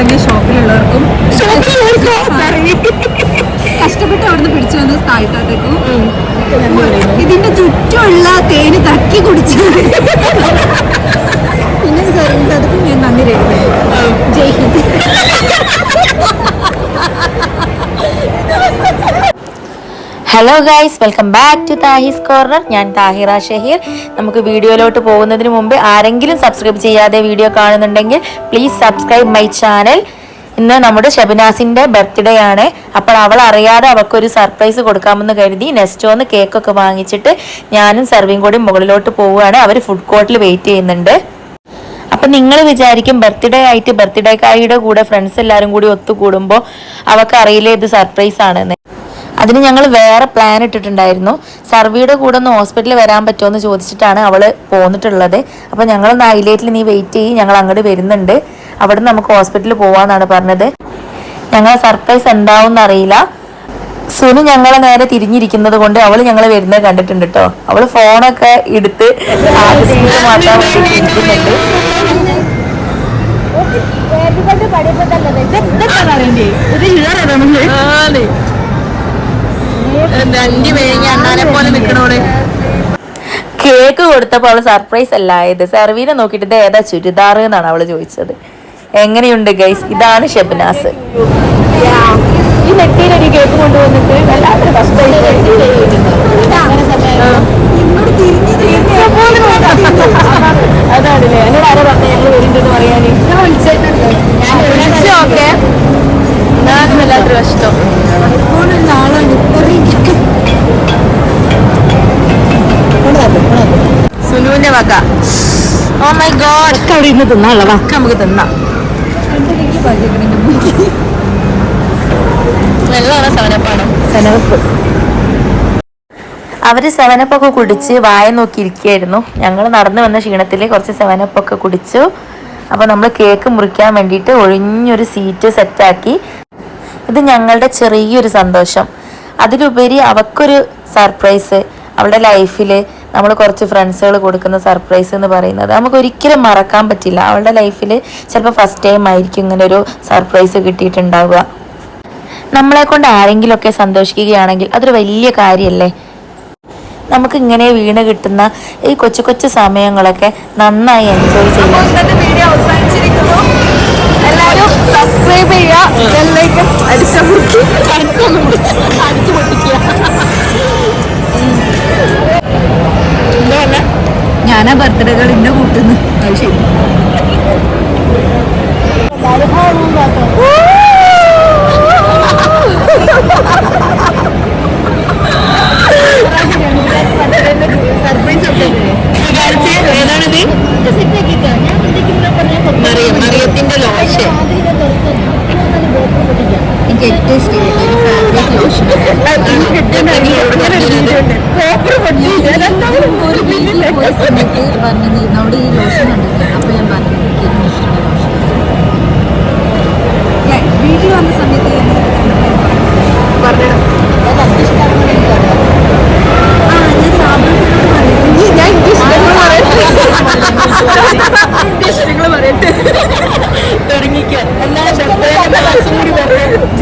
വാങ്ങിയ ഷോപ്പിലുള്ളവർക്കും കഷ്ടപ്പെട്ട് അവിടുന്ന് പിടിച്ചു വന്ന സ്ഥായിത്താത്തേക്കും ഇതിന്റെ ചുറ്റുമുള്ള തേന് തക്കി കുടിച്ചത് hello guys welcome back to Thahis corner ഞാൻ താഹിറ ഷഹീർ നമുക്ക് വീഡിയോയിലോട്ട് പോകുന്നതിന് മുമ്പ് ആരെങ്കിലും സബ്സ്ക്രൈബ് ചെയ്യാതെ വീഡിയോ കാണുന്നുണ്ടെങ്കിൽ പ്ലീസ് സബ്സ്ക്രൈബ് മൈ ചാനൽ ഇന്ന് നമ്മുടെ ഷബിനാസിന്റെ ബർത്ത്ഡേ ആണ്. അപ്പോൾ അവൾ അറിയാതെ അവൾക്കൊരു സർപ്രൈസ് കൊടുക്കാമെന്ന് കരുതി നെസ്റ്റോന്ന് കേക്കൊക്കെ വാങ്ങിച്ചിട്ട് ഞാനും സെർവിയും കൂടി മുകളിലോട്ട് പോവുകയാണ്. അവർ ഫുഡ് കോർട്ടിൽ വെയിറ്റ് ചെയ്യുന്നുണ്ട്. അപ്പൊ നിങ്ങൾ വിചാരിക്കും ബർത്ത്ഡേ ആയിട്ട് ബർത്ത്ഡേ കാരിയുടെ കൂടെ ഫ്രണ്ട്സ് എല്ലാവരും കൂടി ഒത്തുകൂടുമ്പോൾ അവൾക്ക് അറിയില്ലേ ഇത് സർപ്രൈസ് ആണെന്ന്. അതിന് ഞങ്ങൾ വേറെ പ്ലാൻ ഇട്ടിട്ടുണ്ടായിരുന്നു. സർവിയുടെ കൂടെ ഒന്ന് ഹോസ്പിറ്റലിൽ വരാൻ പറ്റുമോ എന്ന് ചോദിച്ചിട്ടാണ് അവൾ പോന്നിട്ടുള്ളത്. അപ്പോൾ ഞങ്ങൾ ഹൈലൈറ്റിൽ നീ വെയിറ്റ് ചെയ്യും ഞങ്ങൾ അങ്ങോട്ട് വരുന്നുണ്ട്. അവിടെ നമുക്ക് ഹോസ്പിറ്റലിൽ പോവാന്നാണ് പറഞ്ഞത്. ഞങ്ങൾ സർപ്രൈസ് എന്താവും അറിയില്ല. സുനു ഞങ്ങളെ നേരെ തിരിഞ്ഞിരിക്കുന്നത് കൊണ്ട് അവൾ ഞങ്ങളെ വരുന്നത് കണ്ടിട്ടുണ്ട് കേട്ടോ അവൾ ഫോണൊക്കെ എടുത്ത് മാത്രം ഇരിക്കുന്നുണ്ട്. വേങ്ങി അണ്ണാനെ പോലെ കേക്ക് കൊടുത്തപ്പോൾ അവൾ സർപ്രൈസ് അല്ല ഇത് സെർവീനെ നോക്കിയിട്ട് ഇത് ഏതാ ചുരിദാർ എന്നാണ് അവൾ ചോദിച്ചത്. എങ്ങനെയുണ്ട് ഗൈസ് ഇതാണ് ഷെബ്നാസ്. ഈ കേക്ക് കൊണ്ടുവന്നിട്ട് വല്ലാത്തൊരു സുനുവിന്റെ വക ഓ മൈ ഗോഡ് അവിടെ ഇന്ന് തിന്നാനുള്ള വക്ക. നമുക്ക് തിന്നാം. വെള്ളമാണ് സവനപ്പാണോ സനവപ്പ് അവർ സെവനപ്പൊക്കെ കുടിച്ച് വായ നോക്കി ഇരിക്കുകയായിരുന്നു ഞങ്ങൾ നടന്നു വന്ന ക്ഷീണത്തിൽ കുറച്ച് സെവനപ്പൊക്കെ കുടിച്ചു. അപ്പൊ നമ്മൾ കേക്ക് മുറിക്കാൻ വേണ്ടിയിട്ട് ഒഴിഞ്ഞൊരു സീറ്റ് സെറ്റാക്കി. ഇത് ഞങ്ങളുടെ ചെറിയൊരു സന്തോഷം. അതിലുപരി അവക്കൊരു സർപ്രൈസ്. അവളുടെ ലൈഫിൽ നമ്മൾ കുറച്ച് ഫ്രണ്ട്സുകൾ കൊടുക്കുന്ന സർപ്രൈസ് എന്ന് പറയുന്നത് നമുക്ക് ഒരിക്കലും മറക്കാൻ പറ്റില്ല. അവളുടെ ലൈഫിൽ ചിലപ്പോൾ ഫസ്റ്റ് ടൈം ആയിരിക്കും ഇങ്ങനെ ഒരു സർപ്രൈസ് കിട്ടിയിട്ടുണ്ടാവുക. നമ്മളെ കൊണ്ട് ആരെങ്കിലുമൊക്കെ സന്തോഷിക്കുകയാണെങ്കിൽ അതൊരു വലിയ കാര്യമല്ലേ നമുക്ക് ഇങ്ങനെ വീണ് കിട്ടുന്ന ഈ കൊച്ചു കൊച്ചു സമയങ്ങളൊക്കെ നന്നായി എൻജോയ് ചെയ്യാം. എല്ലാവരും സബ്സ്ക്രൈബ് ചെയ്യുക ഞാനാ ബർത്ത്ഡേകൾ ഇന്നെ കൂട്ടുന്നു. ശരി.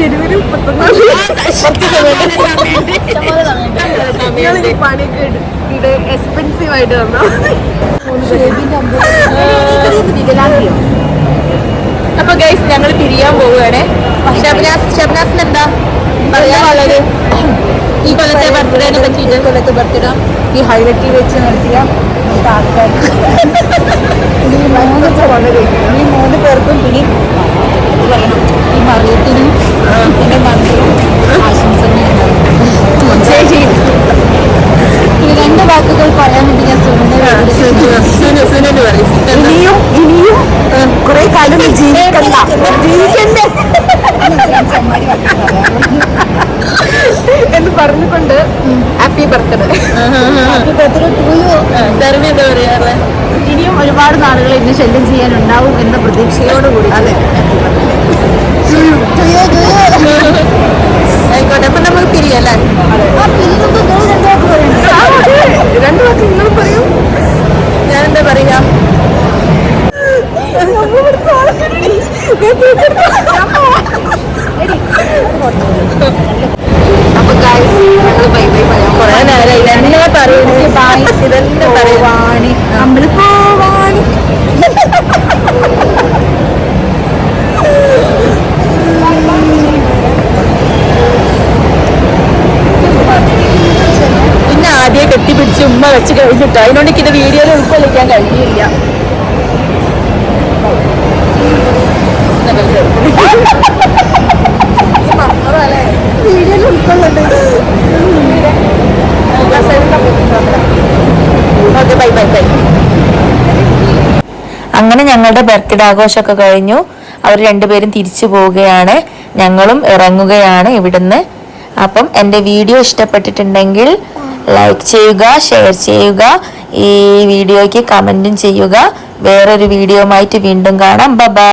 ജനുവരി മുപ്പത്തൊന്നാം പണിയൊക്കെ ഇത് എക്സ്പെൻസീവ് ആയിട്ട് തന്നോ അപ്പൊ ഗൈസ് ഞങ്ങൾ പിരിയാൻ പോവുകയാണ് ഷബ്നാസ് ഷബ്നാസിന് എന്താ പറയാനുള്ളത് ഈ കൊല്ലത്തെ ബർത്ത്ഡേനെ ഇതേ കൊല്ലത്തെ ബർത്ത്ഡേ ഈ ഹൈലൈറ്റിൽ വെച്ച് നടത്തിയ ആൾക്കാർ ഈ മൂന്ന് വളരെ ഈ മൂന്ന് പേർക്കും ഇനി പറയണം. ഈ മറിയത്തിനും എന്റെ മനസ്സിലും ആശംസകൾ രണ്ട് വാക്കുകൾ പറയാൻ വേണ്ടി ഞാൻ ഇനിയും ഇനിയും കുറെ കാലം ജീവിക്കണ്ട. ജീവിക്കണ്ടേ. എന്ന് പറഞ്ഞുകൊണ്ട് happy birthday. Happy birthday to you. Serve എന്താ പറയാറ്? ഇനിയും ഒരുപാട് നാളുകൾ ഇന്ന് ശല്യം ചെയ്യാനുണ്ടാവും എന്ന പ്രതീക്ഷയോടുകൂടി. അതെ. ആയിക്കോട്ടെ അപ്പൊ നമുക്ക് പിരിയല്ലേ? രണ്ടു വാക്ക് നിങ്ങൾ പറയൂ. എന്താ പറയാ? അപ്പൊ guys, ഞങ്ങൾ ബൈ ബൈ പറയാം. കൊറേ നേരം ഇതന്നെ പറയുന്നു ഇതെല്ലാം പറയുവാണി നമ്മൾ വെച്ച് കഴിഞ്ഞിട്ട് അതിനോട് എനിക്ക് ഇത് വീഡിയോയിൽ ഉൾക്കൊള്ളിക്കാൻ കഴിയില്ല. വീഡിയോയിൽ ഉൾക്കൊള്ളണ്ടേ ഓക്കെ ബൈ ബൈ ബൈ. അങ്ങനെ ഞങ്ങളുടെ ബർത്ത്ഡേ ആഘോഷമൊക്കെ കഴിഞ്ഞു. അവർ രണ്ടുപേരും തിരിച്ചു പോവുകയാണ്. ഞങ്ങളും ഇറങ്ങുകയാണ് ഇവിടുന്ന്. അപ്പം എന്റെ വീഡിയോ ഇഷ്ടപ്പെട്ടിട്ടുണ്ടെങ്കിൽ ലൈക്ക് ചെയ്യുക ഷെയർ ചെയ്യുക ഈ വീഡിയോയ്ക്ക് കമന്റും ചെയ്യുക. വേറൊരു വീഡിയോ ആയിട്ട് വീണ്ടും കാണാം. ബൈ